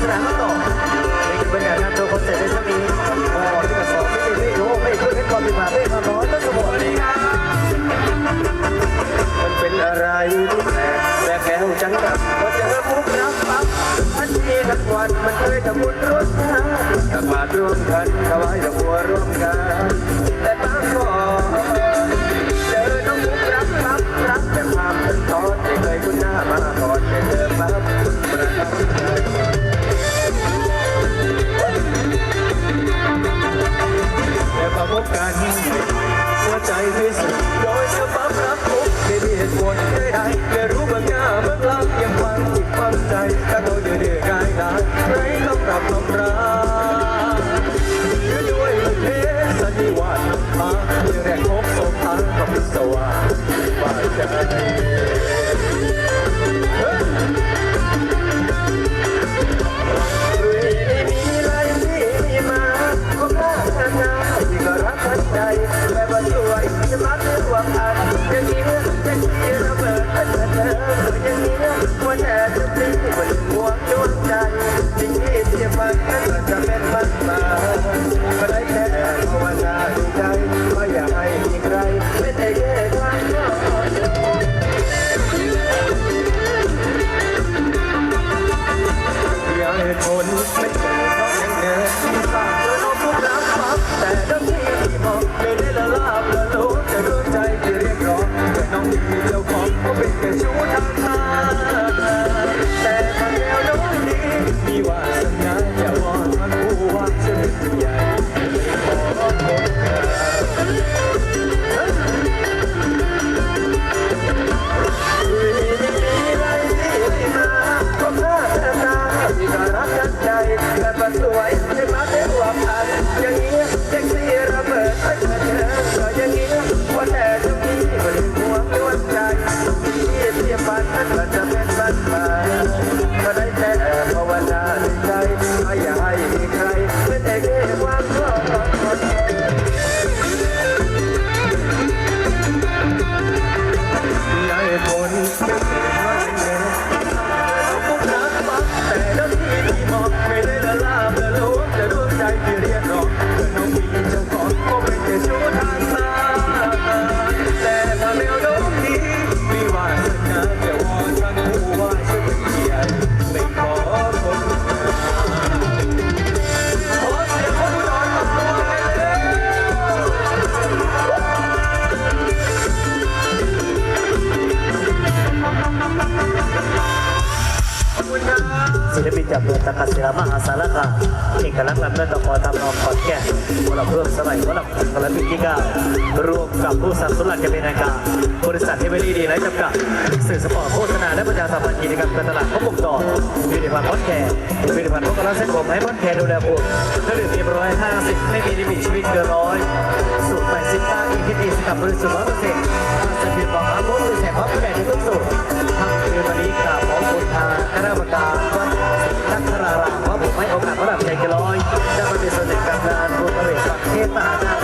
สนากเป็นงานโจคอนเสิในช่นี้พอที่กับสอไม่ติดไม่โยไม่พูดให้ก่อนดีกว่าไม่ทำน้อยต้งสมบูมันเป็นอะไรแปลกแปลแหววจังกับวับุกรับนทีทันวันมันเลยกับบุญรถนะกลับมาร่วมกันถวายดอกบัวร่วมกัน boca, niña. What I miss? Yo, it's a pop, pop. ับเมือตะกัศิลามหาสารคามเอกลักษณ์ลำเนินตะคาทำนองขอนแก่นวลับเพิ่มสมัยวรับกระปิที่ก้ารวมกับผู้สนับสนุหลักจะเป็นนายกาบริษัทเทเบลีดีไลท์จำกัดสื่อสปอร์ตโฆษณาและประชาสัมพันธ์กิจกรรมการตลาดควบคุมต่อผลิตภัณฑ์พอดแคร์ผลิตภัณฑ์พวกกระเส้นผมให้พอดแคร์ดูแลผมถ้าดือเยียมร้อยห้าสิบไม่มีดิบิชีวิตเกินร้อยสูตรใหม่สิบต้าอีกที่ดีสกับบริษัทธิ์ร้อยเปอร์เซ็นต์สถิตบอกอาวุธหรือแสบพับแปดทุกสูตรทำเดือนวันนี้กับของคุณทางคณะกรรมการด วักสรารามว่าผมให้โอกาสพระรามใจกลอยจะมาเป็นส่วนหนึ่งกับงานบุญเวทสังเทศมหาชา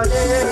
olhei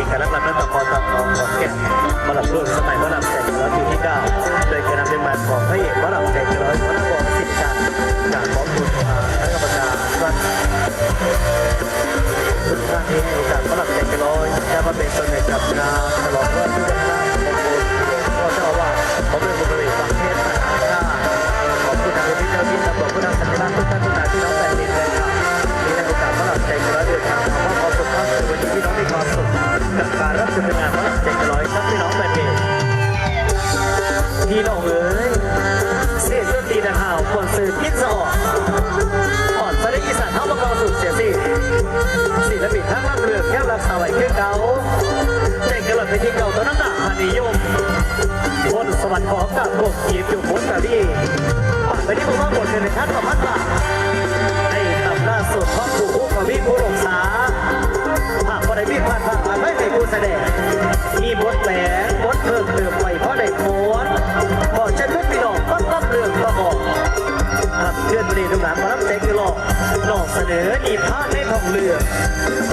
เอกลักษณ์ลำนั้นตะกอนตะกอนของแก่นมาหลับรุ่นสมัยมาหลับแจกร้อยปีที่เก้าโดยการนำเป็นมาของพระเอกมาหลับแจกร้อยพระนครสิทธิ์การจากของคุณอาคณะกรรมการวัดทุกท่านที่ให้โอกาสมาหลับแจกร้อยจะมาเป็นส่วนหนึ่งกับงานฉลองวันที่เป็นงานของคุณก็เจ้าว่าผมเป็นบุคคลฟังเทศน์มหาชาติขอบคุณทางที่เจ้าที่ตำรวจผู้นำสัญลักษณ์ทุกท่านทุกนายที่น้องแผ่นดินเลยครับมีในโอกาสมาหลับใจกระเดินทางมา วันนี้พี่น้องมีความสุขกับการรับชมงานมาหลับใจกน้อยครับพี่น้องแฟนเพลงพี่น้องเอ๋ยเสียสตีนะข่าวคนสื่อพิษสออ่อนสระอีสานเท่ามาเกาสุดเสียสิศิลปินทั้งรับเรือแก้วรับสาวไอ้เครื่อเก่าใจกระหล่อนที่เก่าตัวน้ำหนักพันนิยมบนสวรรค์ของกับพวกขีบอยู่บนกะดีผ่านไปที่ผมว่าบทเป็นในชั้นประพันธ์บาทให้ตำราสุดพ่อผู้ผู้กับพี่ผู้รัก ผ่านผ่านไม่ให้ผู้แสดง มีบทแหวนบทเพิ่มเติมไปเพราะได้โพสพอฉันึกพี่น้องก็รับเรื่องประกอบครับเพื่อนบริษัทหลานมารับใจคือหลอกหลอกเสนอดีพาดในทองเรือ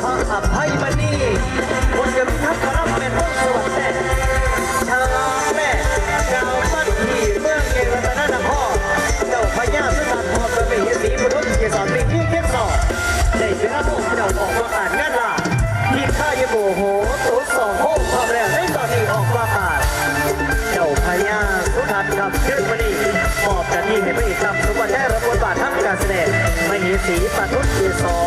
พระอภัยมณีคนเดิมทักษ์รับเป็นต้นสวัสดิ์แต่ สีปทุศเกศร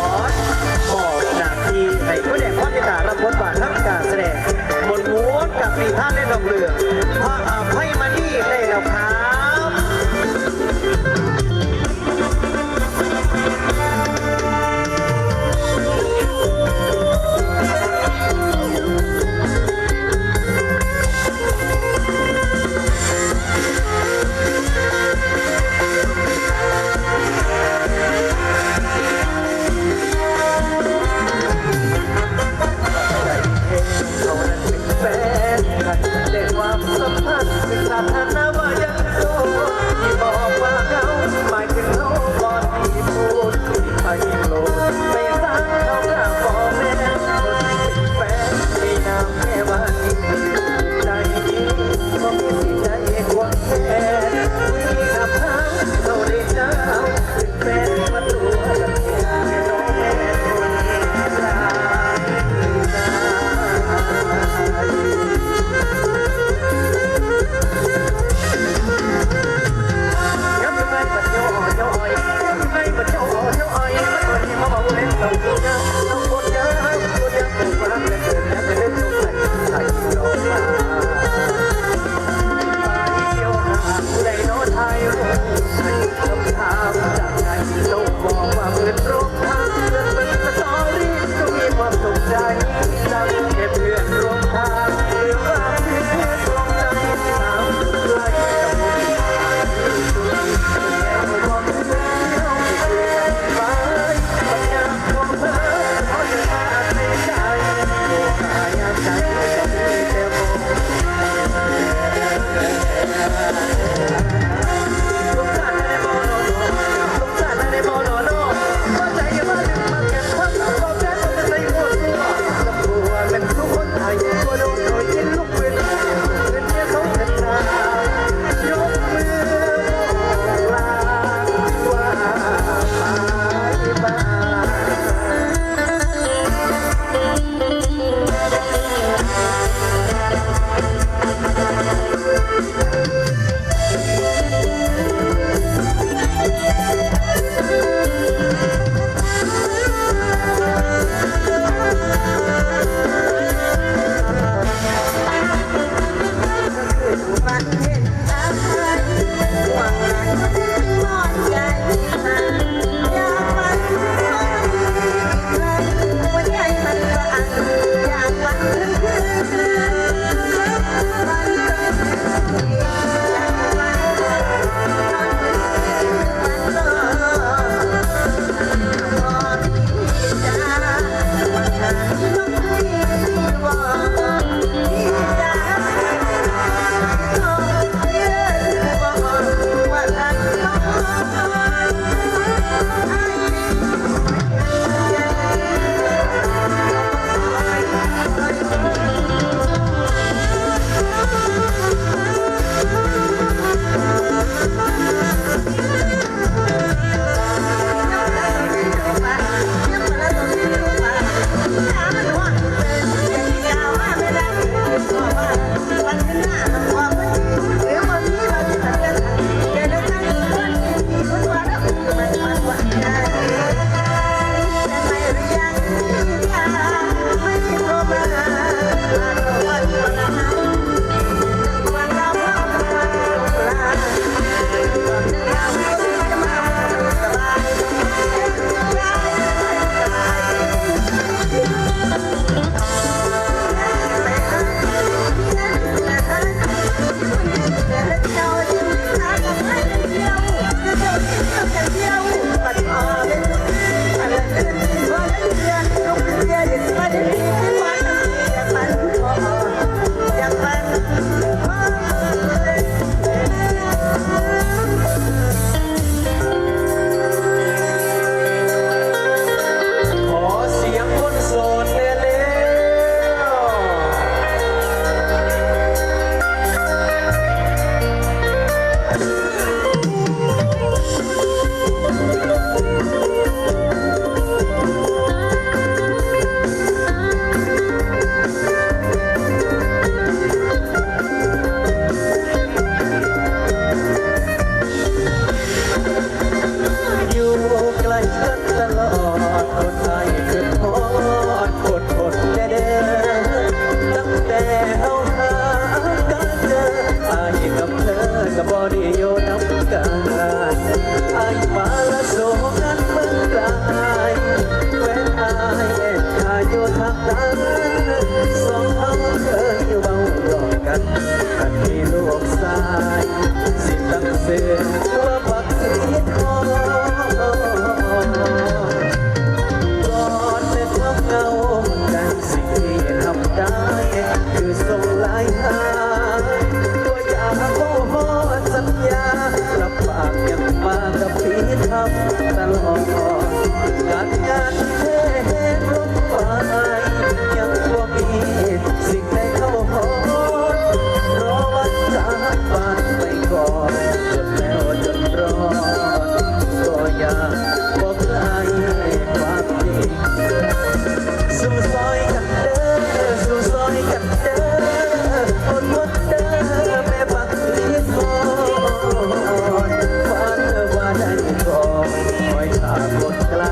คนไกล